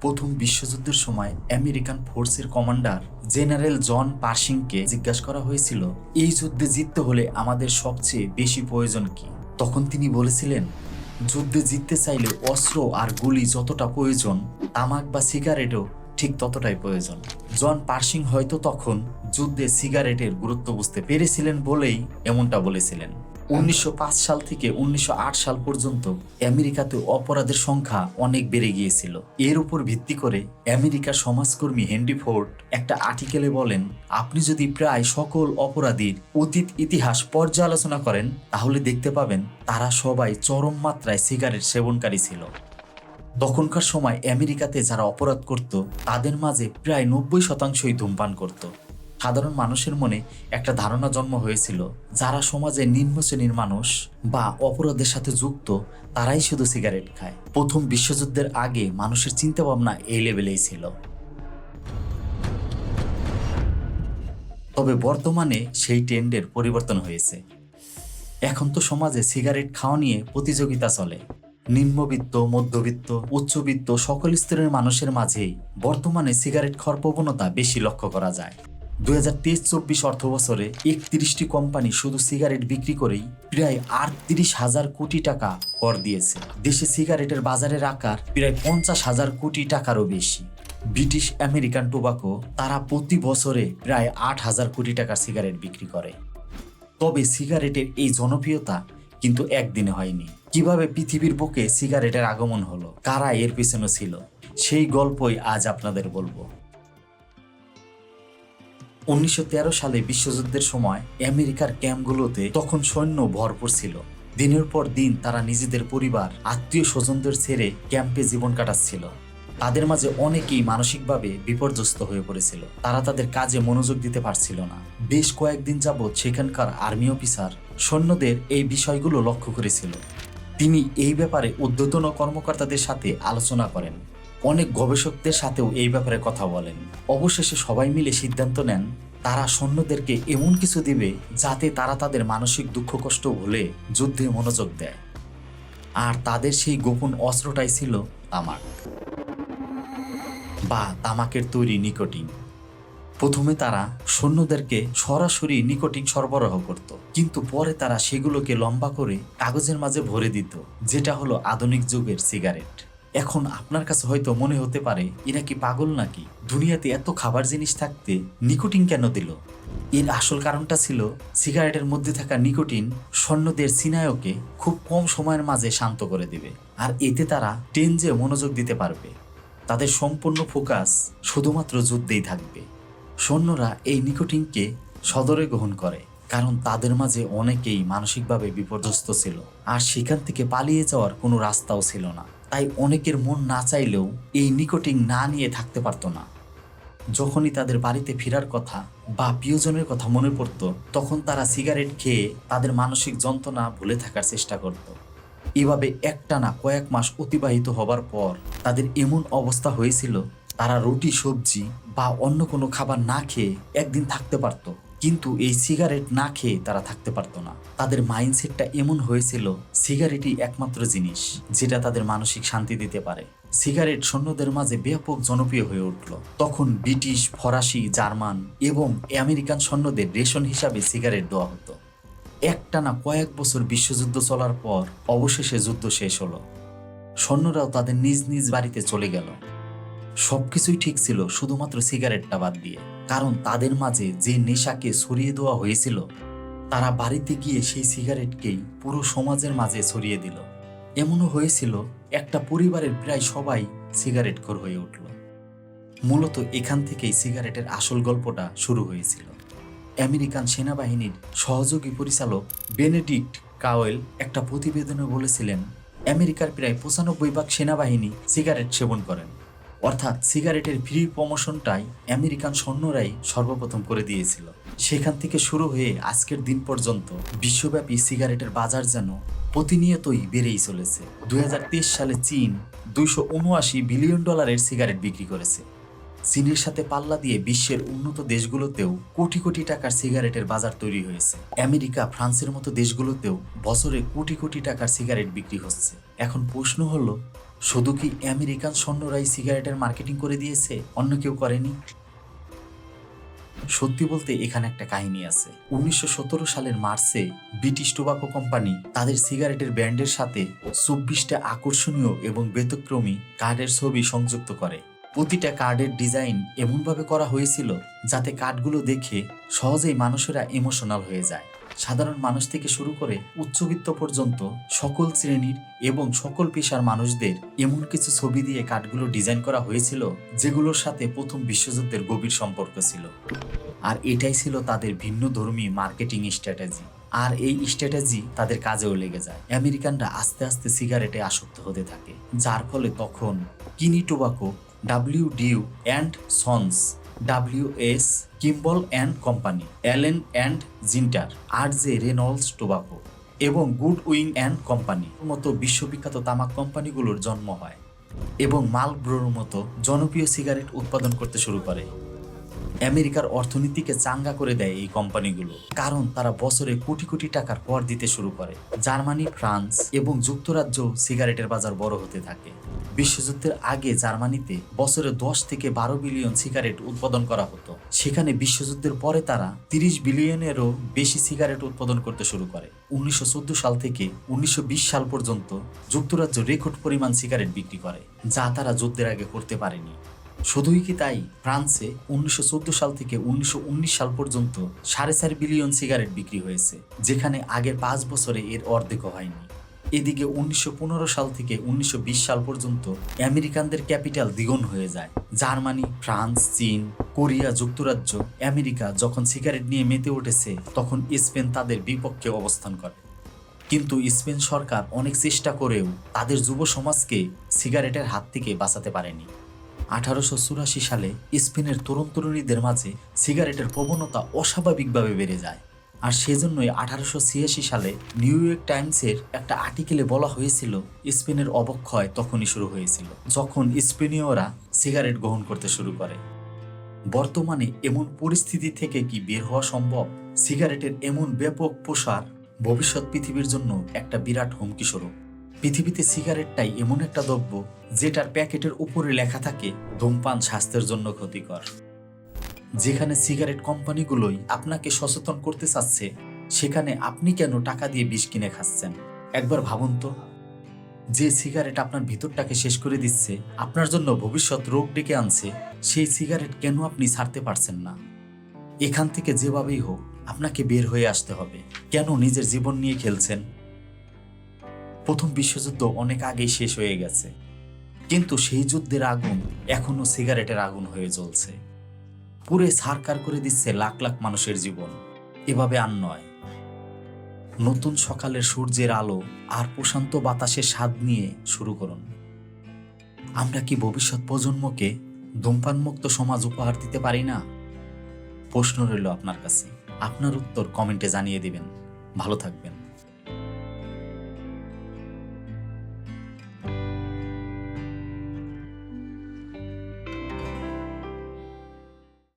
প্রথম বিশ্বযুদ্ধের সময় আমেরিকান ফোর্সের কমান্ডার জেনারেল জন পার্সিংকে জিজ্ঞাসা করা হয়েছিল, এই যুদ্ধে জিততে হলে আমাদের সবচেয়ে বেশি প্রয়োজন কি? তখন তিনি বলেছিলেন, যুদ্ধে জিততে চাইলে অস্ত্র আর গুলি যতটা প্রয়োজন, তামাক বা সিগারেটও ঠিক ততটাই প্রয়োজন। জন পার্সিং হয়তো তখন যুদ্ধে সিগারেটের গুরুত্ব বুঝতে পেরেছিলেন বলেই এমনটা বলেছিলেন। উনিশশো পাঁচ সাল থেকে উনিশশো আট সাল পর্যন্ত আমেরিকাতে অপরাধের সংখ্যা অনেক বেড়ে গিয়েছিল। এর উপর ভিত্তি করে আমেরিকার সমাজকর্মী হেনরি ফোর্ড একটা আর্টিকেলে বলেন, আপনি যদি প্রায় সকল অপরাধীর অতীত ইতিহাস পর্যালোচনা করেন, তাহলে দেখতে পাবেন তারা সবাই চরম মাত্রায় সিগারেট সেবনকারী ছিল। তখনকার সময় আমেরিকাতে যারা অপরাধ করত, তাদের মাঝে প্রায় নব্বই শতাংশই ধূমপান করত। সাধারণ মানুষের মনে একটা ধারণা জন্ম হয়েছিল, যারা সমাজে নিম্ন শ্রেণির মানুষ বা অপরাধের সাথে যুক্ত, তারাই শুধু সিগারেট খায়। প্রথম বিশ্বযুদ্ধের আগে মানুষের চিন্তাভাবনা এই লেভেলেই ছিল। তবে বর্তমানে সেই ট্রেন্ডের পরিবর্তন হয়েছে। এখন তো সমাজে সিগারেট খাওয়া নিয়ে প্রতিযোগিতা চলে। নিম্নবিত্ত, মধ্যবিত্ত, উচ্চবিত্ত সকল স্তরের মানুষের মাঝেই বর্তমানে সিগারেট খাওয়ার প্রবণতা বেশি লক্ষ্য করা যায়। দুই হাজার তেইশ, চব্বিশ অর্থ বছরে একত্রিশটি কোম্পানি শুধু সিগারেট বিক্রি করেই প্রায় আটত্রিশ হাজার কোটি টাকা কর দিয়েছে। দেশে সিগারেটের বাজারের আকার প্রায় পঞ্চাশ হাজার কোটি টাকারও বেশি। ব্রিটিশ আমেরিকান টোবাকো তারা প্রতি বছরে প্রায় আট হাজার কোটি টাকার সিগারেট বিক্রি করে। তবে সিগারেটের এই জনপ্রিয়তা কিন্তু একদিনে হয়নি। কীভাবে পৃথিবীর বুকে সিগারেটের আগমন হলো, কারা এর পিছনে ছিল, সেই গল্পই আজ আপনাদের বলব। উনিশশো তেরো সালে বিশ্বযুদ্ধের সময় আমেরিকার ক্যাম্পগুলোতে তখন সৈন্য ভরপুর ছিল। দিনের পর দিন তারা নিজেদের পরিবার, আত্মীয় স্বজনদের ছেড়ে ক্যাম্পে জীবন কাটাচ্ছিল। তাদের মাঝে অনেকেই মানসিকভাবে বিপর্যস্ত হয়ে পড়েছিল। তারা তাদের কাজে মনোযোগ দিতে পারছিল না। বেশ কয়েকদিন যাবৎ সেখানকার আর্মি অফিসার সৈন্যদের এই বিষয়গুলো লক্ষ্য করেছিল। তিনি এই ব্যাপারে ঊর্ধ্বতন কর্মকর্তাদের সাথে আলোচনা করেন। অনেক গবেষকদের সাথেও এই ব্যাপারে কথা বলেন। অবশেষে সবাই মিলে সিদ্ধান্ত নেন, তারা সৈন্যদেরকে এমন কিছু দিবে যাতে তারা তাদের মানসিক দুঃখ, কষ্ট ভুলে যুদ্ধে মনোযোগ দেয়। আর তাদের সেই গোপন অস্ত্রটাই ছিল তামাক বা তামাকের তৈরি নিকোটিন। প্রথমে তারা সৈন্যদেরকে সরাসরি নিকোটিন সরবরাহ করত, কিন্তু পরে তারা সেগুলোকে লম্বা করে কাগজের মাঝে ভরে দিত, যেটা হলো আধুনিক যুগের সিগারেট। এখন আপনার কাছে হয়তো মনে হতে পারে, এরা কি পাগল নাকি? দুনিয়াতে এত খাবার জিনিস থাকতে নিকোটিন কেন দিল? এর আসল কারণটা ছিল, সিগারেটের মধ্যে থাকা নিকোটিন সৈন্যদের সিনায়কে খুব কম সময়ের মাঝে শান্ত করে দিবে, আর এতে তারা টেনজে মনোযোগ দিতে পারবে। তাদের সম্পূর্ণ ফোকাস শুধুমাত্র যুদ্ধেই থাকবে। সৈন্যরা এই নিকোটিনকে সদরে গ্রহণ করে, কারণ তাদের মাঝে অনেকেই মানসিকভাবে বিপর্যস্ত ছিল, আর সেখান থেকে পালিয়ে যাওয়ার কোনো রাস্তাও ছিল না। তাই অনেকের মন না চাইলেও এই নিকোটিন না নিয়ে থাকতে পারতো না। যখনই তাদের বাড়িতে ফেরার কথা বা প্রিয়জনের কথা মনে পড়তো, তখন তারা সিগারেট খেয়ে তাদের মানসিক যন্ত্রণা ভুলে থাকার চেষ্টা করত। এভাবে একটানা কয়েক মাস অতিবাহিত হবার পর তাদের এমন অবস্থা হয়েছিল, তারা রুটি, সবজি বা অন্য কোনো খাবার না খেয়ে একদিন থাকতে পারত। কিন্তু এই সিগারেট না খেয়ে তারা থাকতে পারতো না। তাদের মাইন্ডসেটটা এমন হয়েছিল, সিগারেটই একমাত্র জিনিস, যেটা তাদের মানসিক শান্তি দিতে পারে। সিগারেট সৈন্যদের মাঝে ব্যাপক জনপ্রিয় হয়ে উঠল। তখন ব্রিটিশ, ফরাসি, জার্মান এবং আমেরিকান সৈন্যদের রেশন হিসাবে সিগারেট দেওয়া হতো। একটানা কয়েক বছর বিশ্বযুদ্ধ চলার পর অবশেষে যুদ্ধ শেষ হলো। সৈন্যরাও তাদের নিজ নিজ বাড়িতে চলে গেল। সবকিছুই ঠিক ছিল, শুধুমাত্র সিগারেটটা বাদ দিয়ে। কারণ তাদের মাঝে যে নেশাকে ছড়িয়ে দেওয়া হয়েছিল, তারা বাড়িতে গিয়ে সেই সিগারেটকেই পুরো সমাজের মাঝে ছড়িয়ে দিল। এমনও হয়েছিল, একটা পরিবারের প্রায় সবাই সিগারেট খোর হয়ে উঠল। মূলত এখান থেকেই সিগারেটের আসল গল্পটা শুরু হয়েছিল। আমেরিকান সেনাবাহিনীর সহযোগী পরিচালক বেনেডিক্ট কাওয়েল একটা প্রতিবেদনে বলেছিলেন, আমেরিকার প্রায় পঁচানব্বই ভাগ সেনাবাহিনী সিগারেট সেবন করেন। অর্থাৎ সিগারেটের ফ্রি প্রমোশনটাই আমেরিকান সৈন্যরাই সর্বপ্রথম করে দিয়েছিল। সেখান থেকে শুরু হয়ে আজকের দিন পর্যন্ত বিশ্বব্যাপী সিগারেটের বাজার যেন প্রতিনিয়তই বেড়েই চলেছে। দুই সালে চীন দুইশো উনআশি বিলিয়ন ডলারের সিগারেট বিক্রি করেছে। চীনের সাথে পাল্লা দিয়ে বিশ্বের উন্নত দেশগুলোতেও কোটি কোটি টাকার সিগারেটের বাজার তৈরি হয়েছে। আমেরিকা, ফ্রান্সের মতো দেশগুলোতেও বছরে কোটি কোটি টাকার সিগারেট বিক্রি হচ্ছে। এখন প্রশ্ন হলো শুধু কি আমেরিকান সৈন্যরাই সিগারেটের মার্কেটিং করে দিয়েছে? অন্য কেউ করেনি? সত্যি বলতে এখানে একটা কাহিনী আছে। উনিশশো সতেরো সালের মার্চে ব্রিটিশ টোবাকো কোম্পানি তাদের সিগারেটের ব্র্যান্ডের সাথে চব্বিশটা আকর্ষণীয় এবং ব্যতিক্রমী কার্ডের ছবি সংযুক্ত করে। প্রতিটা কার্ডের ডিজাইন এমনভাবে করা হয়েছিল যাতে কার্ডগুলো দেখে সহজেই মানুষেরা ইমোশনাল হয়ে যায়। সাধারণ মানুষ থেকে শুরু করে উচ্চবিত্ত পর্যন্ত সকল শ্রেণির এবং সকল পেশার মানুষদের এমন কিছু ছবি দিয়ে কার্ডগুলো ডিজাইন করা হয়েছিল, যেগুলোর সাথে প্রথম বিশ্বযুদ্ধের গভীর সম্পর্ক ছিল। আর এটাই ছিল তাদের ভিন্ন ধর্মী মার্কেটিং স্ট্র্যাটেজি। আর এই স্ট্র্যাটেজি তাদের কাজেও লেগে যায়। আমেরিকানরা আস্তে আস্তে সিগারেটে আসক্ত হতে থাকে, যার ফলে তখন Kinney tobacco, W Duke and sons W S Kimball and company, Allen and Ginter R J Reynolds tobacco এবং গুড উইং অ্যান্ড কোম্পানি। মতো বিশ্ববিখ্যাত তামাক কোম্পানিগুলোর জন্ম হয় এবং মালব্রোর মতো জনপ্রিয় সিগারেট উৎপাদন করতে শুরু করে। আমেরিকার অর্থনীতিকে চাঙ্গা করে দেয় এই কোম্পানিগুলো, কারণ তারা বছরে কোটি কোটি টাকার কর দিতে শুরু করে। জার্মানি, ফ্রান্স এবং যুক্তরাজ্য সিগারেটের বাজার বড় হতে থাকে। বিশ্বযুদ্ধের আগে জার্মানিতে বছরে দশ থেকে বারো বিলিয়ন সিগারেট উৎপাদন করা হতো। সেখানে বিশ্বযুদ্ধের পরে তারা তিরিশ বিলিয়নেরও বেশি সিগারেট উৎপাদন করতে শুরু করে। উনিশশো চোদ্দ সাল থেকে উনিশশো বিশ সাল পর্যন্ত যুক্তরাজ্য রেকর্ড পরিমাণ সিগারেট বিক্রি করে, যা তারা যুদ্ধের আগে করতে পারেনি। শুধুই কি তাই? ফ্রান্সে উনিশশো চোদ্দ সাল থেকে উনিশশো উনিশ সাল পর্যন্ত সাড়ে চার বিলিয়ন সিগারেট বিক্রি হয়েছে, যেখানে আগের পাঁচ বছরে এর অর্ধেকও হয়নি। এদিকে উনিশশো পনেরো সাল থেকে উনিশশো বিশ সাল পর্যন্ত আমেরিকানদের ক্যাপিটাল দ্বিগুণ হয়ে যায়। জার্মানি, ফ্রান্স, চীন, কোরিয়া যুক্তরাজ্য, আমেরিকা যখন সিগারেট নিয়ে মেতে উঠেছে, তখন স্পেন তাদের বিপক্ষে অবস্থান করে। কিন্তু স্পেন সরকার অনেক চেষ্টা করেও তাদের যুব সমাজকে সিগারেটের হাত থেকে বাঁচাতে পারেনি। আঠারোশো চুরাশি সালে স্পেনের তরুণ তরুণীদের মাঝে সিগারেটের প্রবণতা অস্বাভাবিকভাবে বেড়ে যায়। আর সেজন্যই আঠারোশো ছিয়াশি সালে নিউ ইয়র্ক টাইমসের একটা আর্টিকেলে বলা হয়েছিল, স্পেনের অবক্ষয় তখনই শুরু হয়েছিল, যখন স্পেনীয়রা সিগারেট গ্রহণ করতে শুরু করে। বর্তমানে এমন পরিস্থিতি থেকে কি বের হওয়া সম্ভব? সিগারেটের এমন ব্যাপক প্রসার ভবিষ্যৎ পৃথিবীর জন্য একটা বিরাট হুমকি স্বরূপ পৃথিবীতে সিগারেটটাই এমন একটা দ্রব্য যেটার প্যাকেটের উপরে লেখা থাকে, ধূমপান স্বাস্থ্যের জন্য ক্ষতিকর। যেখানে সিগারেট কোম্পানিগুলোই আপনাকে সচেতন করতে চাচ্ছে, সেখানে আপনি কেন টাকা দিয়ে বিষ কিনে খাচ্ছেন? একবার ভাবুন তো, যে সিগারেট আপনার ভিতরটাকে শেষ করে দিচ্ছে, আপনার জন্য ভবিষ্যৎ রোগ ডেকে আনছে, সেই সিগারেট কেন আপনি ছাড়তে পারছেন না? এখান থেকে যেভাবেই হোক, আপনাকে বের হয়ে আসতে হবে। কেন নিজের জীবন নিয়ে খেলছেন? প্রথম বিশ্বযুদ্ধ অনেক আগেই শেষ হয়ে গেছে। কিন্তু সেই যুদ্ধের আগুন এখনও সিগারেটের আগুন হয়ে জ্বলছে। পুরে সারকার করে দিচ্ছে লাখ লাখ মানুষের জীবন। এভাবে আর নয়। নতুন সকালের সূর্যের আলো আর প্রশান্ত বাতাসের স্বাদ নিয়ে শুরু করুন। আমরা কি ভবিষ্যৎ প্রজন্মকে ধূমপানমুক্ত সমাজ উপহার দিতে পারি না? প্রশ্ন রইল আপনার কাছে। আপনার উত্তর কমেন্টে জানিয়ে দিবেন। ভালো থাকবেন।